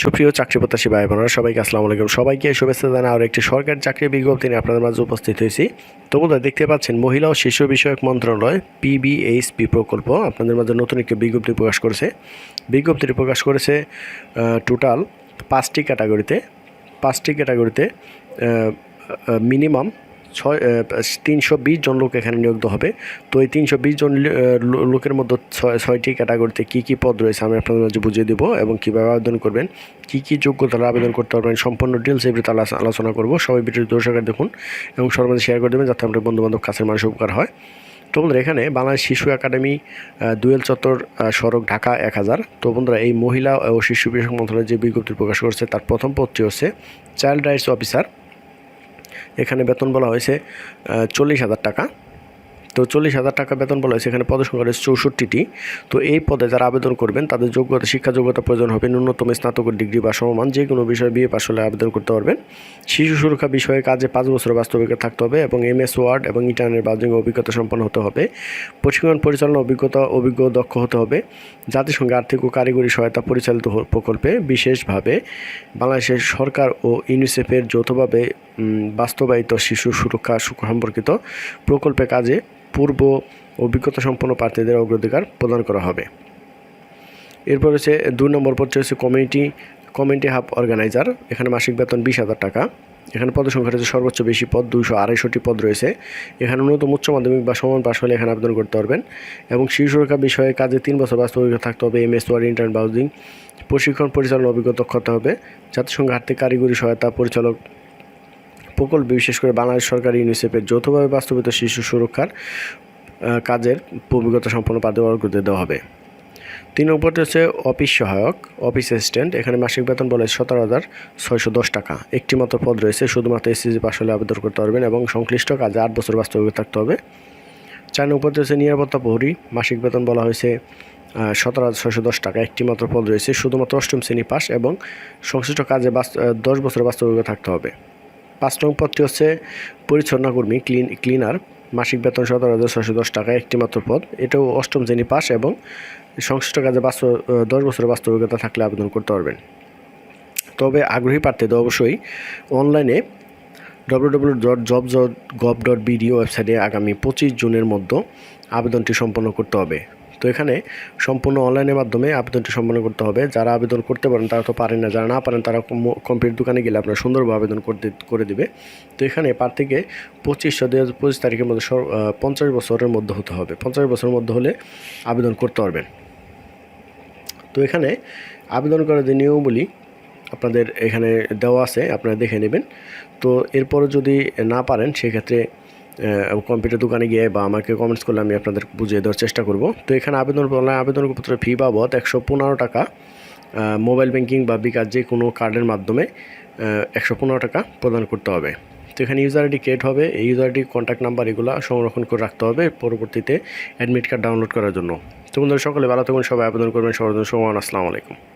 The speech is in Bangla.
সুপ্রিয় চাকরি প্রত্যাশী ভাই বোনেরা সবাইকে আসসালামু আলাইকুম। সবাইকে শুভেচ্ছা জানা আর একটি সরকারি চাকরি বিজ্ঞপ্তি নিয়ে আপনাদের মাঝে উপস্থিত হয়েছি। তো বন্ধুরা, দেখতে পাচ্ছেন মহিলা ও শিশু বিষয়ক মন্ত্রণালয় পিবিএইচপি প্রকল্প আপনাদের মাঝে নতুন একটি বিজ্ঞপ্তি প্রকাশ করেছে। বিজ্ঞপ্তিটি প্রকাশ করেছে টোটাল পাঁচটি ক্যাটাগরিতে পাঁচটি ক্যাটাগরিতে মিনিমাম ছয় তিনশো বিশ জন লোক এখানে নিয়োগ হবে। তো এই তিনশো বিশ জন লোকের মধ্যে ছয়, ছয়টি ক্যাটাগরিতে কী কী পদ রয়েছে আমি আপনাদের মাঝে বুঝিয়ে দেবো এবং কীভাবে আবেদন করবেন, কী কী যোগ্যতার আবেদন করতে পারবেন, সম্পূর্ণ ডিটেলস ভিডিওতে আলোচনা করব। সবাই ভিডিওটি দর্শকের দেখুন এবং সর্বদা শেয়ার করে দেবেন যাতে আপনার বন্ধুবান্ধব কাছের মানুষ উপকার হয়। তো বন্ধুরা, এখানে বাংলাদেশ শিশু একাডেমি দুয়েল চত্বর সড়ক ঢাকা এক হাজার। তো বন্ধুরা, এই মহিলা ও শিশু বিষয়ক মন্ত্রণালয় যে বিজ্ঞপ্তি প্রকাশ করেছে, তার প্রথম পদটি হচ্ছে চাইল্ড রাইটস অফিসার এখানে বেতন বলা হয়েছে চল্লিশ হাজার টাকা। তো চল্লিশ হাজার টাকা বেতন বলা হয়েছে, এখানে পদের সংখ্যা রয়েছে চৌষট্টিটি। তো এই পদে যারা আবেদন করবেন, তাদের যোগ্যতা, শিক্ষা যোগ্যতা প্রয়োজন হবে, ন্যূনতম স্নাতকের ডিগ্রি বা সমমান, যে কোনো বিষয়ে বিয়ে পাশ হলে আবেদন করতে পারবেন। শিশু সুরক্ষা বিষয়ে কাজে পাঁচ বছর বাস্তবিকতা থাকতে হবে এবং এম এস ওয়ার্ড এবং ইন্টারনেট ব্রাউজিং অভিজ্ঞতা সম্পন্ন হতে হবে। প্রশিক্ষণ পরিচালনা অভিজ্ঞতা অভিজ্ঞ দক্ষ হতে হবে। জাতিসংঘ আর্থিক ও কারিগরি সহায়তা পরিচালিত প্রকল্পে বিশেষভাবে বাংলাদেশের সরকার ও ইউনিসেফের যৌথভাবে বাস্তবায়িত শিশু সুরক্ষা সম্পর্কিত প্রকল্পে কাজে পূর্ব অভিজ্ঞতা সম্পন্ন প্রার্থীদের অগ্রাধিকার প্রদান করা হবে। এরপর হচ্ছে দুই নম্বর পদটি হচ্ছে কমিউনিটি কমিউনিটি হাব অর্গানাইজার। এখানে মাসিক বেতন বিশ হাজার টাকা। এখানে পদ সংখ্যা রয়েছে সর্বোচ্চ বেশি পদ, দুইশো আড়াইশোটি পদ রয়েছে। এখানে ন্যূনতম উচ্চ মাধ্যমিক বা সমান পাশ হলে এখানে আবেদন করতে পারবেন এবং শিশু সুরক্ষা বিষয়ে কাজে তিন বছর বাস্তব অভিজ্ঞতা থাকতে হবে M S Word internet browsing, প্রশিক্ষণ, পরিচালনা, অভিজ্ঞতা দক্ষতা হবে। জাতিসংঘ আর্থিক কারিগরি সহায়তা পরিচালক প্রকল্প বিশেষ করে বাংলাদেশ সরকার, ইউনিসেফের যৌথভাবে বাস্তবিত শিশু সুরক্ষার কাজের অভিজ্ঞতা সম্পন্ন অগ্রগতি দেওয়া হবে। তিন নম্বরটি হচ্ছে অফিস সহায়ক, অফিস অ্যাসিস্ট্যান্ট। এখানে মাসিক বেতন বলে সতেরো হাজার ছয়শো দশ টাকা। একটি মাত্র পদ রয়েছে, শুধুমাত্র এসএসসি পাশ হলে আবেদন করতে পারবেন এবং সংশ্লিষ্ট কাজে আট বছর বাস্তবিক থাকতে হবে। চার নম্বরটি হচ্ছে নিরাপত্তা প্রহরী, মাসিক বেতন বলা হয়েছে সতেরো হাজার ছয়শো দশ টাকা। একটি মাত্র পদ রয়েছে, শুধুমাত্র অষ্টম শ্রেণি পাস এবং সংশ্লিষ্ট কাজে বাস্ত- দশ বছরের বাস্তবিক থাকতে হবে। পাঁচ নং পদটি হচ্ছে পরিচ্ছন্ন কর্মী ক্লিন ক্লিনার মাসিক বেতন সতেরো হাজার ছশো দশ টাকা একটি মাত্র পদ। এটাও অষ্টম শ্রেণি পাস এবং সংশ্লিষ্ট কাজে বাস্তব দশ বছরের বাস্তবিকতা থাকলে আবেদন করতে পারবেন। তবে আগ্রহী প্রার্থীদের অবশ্যই অনলাইনে ডব্লিউ ডব্লিউ ডট জব জট গভ ডট বিডিও ওয়েবসাইটে আগামী পঁচিশ জুনের মধ্যে আবেদনটি সম্পন্ন করতে হবে। তো এখানে সম্পূর্ণ অনলাইনের মাধ্যমে আবেদনটি সম্পন্ন করতে হবে। যারা আবেদন করতে পারেন, তারা তো পারেন না। যারা না পারেন, তারা কম্পিউটার দোকানে গেলে আপনার সুন্দরভাবে আবেদন করতে, করে দিবে। তো এখানে প্রার্থীকে পঁচিশশো দুই হাজার পঁচিশ তারিখের মধ্যে পঞ্চাশ বছরের মধ্যে হতে হবে। পঞ্চাশ বছরের মধ্যে হলে আবেদন করতে পারবেন। তো এখানে আবেদন করার যে নিয়মগুলি আপনাদের এখানে দেওয়া আছে, আপনারা দেখে নেবেন। তো এরপরে যদি না পারেন, সেক্ষেত্রে কম্পিউটার দোকানে গিয়ে বা আমাকে কমেন্টস করলে আমি আপনাদের বুঝিয়ে দেওয়ার চেষ্টা করব। তো এখানে আবেদন অনলাইন আবেদনপত্রের ফি বাবদ একশো পনেরো টাকা মোবাইল ব্যাংকিং বা বিকাশ যে কোনো কার্ডের মাধ্যমে একশো পনেরো টাকা প্রদান করতে হবে। তো এখানে ইউজার আইডি ক্রিয়েট হবে। এই ইউজার আইডি কন্ট্যাক্ট নাম্বার এগুলো সংরক্ষণ করে রাখতে হবে পরবর্তীতে অ্যাডমিট কার্ড ডাউনলোড করার জন্য। তো বন্ধুরা, সকলে ভালো থাকুন, সবাই আবেদন করবেন। সবার জন্য সমান আসসালামু আলাইকুম।